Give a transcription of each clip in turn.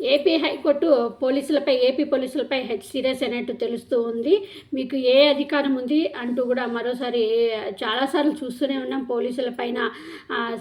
AP high court పోలీసులపై AP పోలీసులపై H serious అయినట్టు తెలుస్తూ ఉంది. మీకు ఏ అధికారం ఉంది అంటూ కూడా మరోసారి చాలాసార్లు చూస్తూనే ఉన్నాం. పోలీసుల పైన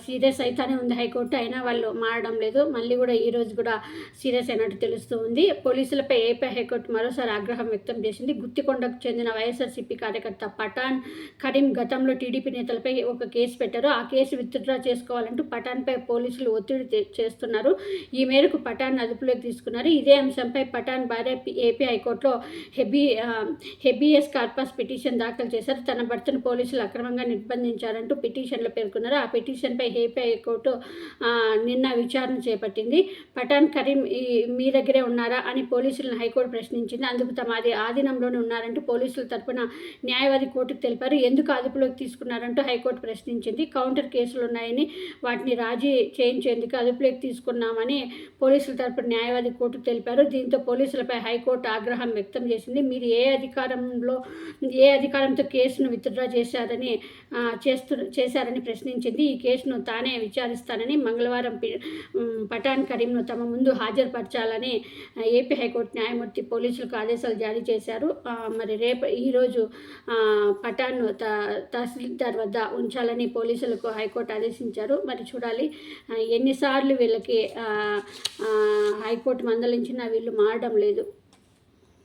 సీరియస్ అయితేనే ఉంది హైకోర్టు. అయినా వాళ్ళు మారడం లేదు. మళ్ళీ కూడా ఈరోజు కూడా సీరియస్ అయినట్టు తెలుస్తూ ఉంది. పోలీసులపై ఏపీ హైకోర్టు మరోసారి ఆగ్రహం వ్యక్తం చేసింది. గుత్తికొండకు చెందిన వైఎస్ఆర్సీపీ కార్యకర్త పఠాన్ కరీం గతంలో టీడీపీ నేతలపై ఒక కేసు పెట్టారు. ఆ కేసు విత్డ్రా చేసుకోవాలంటూ పఠాన్పై పోలీసులు ఒత్తిడి చేస్తున్నారు. ఈ మేరకు పఠాన్ అదుపులోకి తీసుకున్నారు. ఇదే అంశంపై పఠాన్ భార్య ఏపీ హైకోర్టులో habeas habeas habeas corpus petition దాఖలు చేశారు. తన భర్తను పోలీసులు అక్రమంగా నిర్బంధించారంటూ పిటిషన్లో పేర్కొన్నారు. ఆ పిటిషన్పై ఏపీ హైకోర్టు నిన్న విచారణ చేపట్టింది. పఠాన్ కరీం ఈ మీ దగ్గరే ఉన్నారా అని పోలీసులను హైకోర్టు ప్రశ్నించింది. అందుకు తమ అది ఆధీనంలోనే ఉన్నారంటూ పోలీసుల తరపున న్యాయవాది కోర్టుకు తెలిపారు. ఎందుకు అదుపులోకి తీసుకున్నారంటూ హైకోర్టు ప్రశ్నించింది. కౌంటర్ కేసులు ఉన్నాయని వాటిని రాజీ చేయించేందుకు అదుపులోకి తీసుకున్నామని పోలీసుల తరపున న్యాయవాది కోర్టు తెలిపారు. దీంతో పోలీసులపై హైకోర్టు ఆగ్రహం వ్యక్తం చేసింది. మీరు ఏ అధికారంలో ఏ అధికారంతో కేసును విత్డ్రా చేశారని చేస్తు చేశారని ప్రశ్నించింది. ఈ కేసును తానే విచారిస్తానని మంగళవారం పి- పఠాన్ కరీంను తమ ముందు హాజరుపరచాలని ఏపీ హైకోర్టు న్యాయమూర్తి పోలీసులకు ఆదేశాలు జారీ చేశారు. మరి రేపు ఈరోజు పఠాన్ను త తహసీల్దార్ వద్ద ఉంచాలని పోలీసులకు హైకోర్టు ఆదేశించారు. మరి చూడాలి ఎన్నిసార్లు వీళ్ళకి హైకోర్టు మందలించినా వీళ్ళు మారడం లేదు.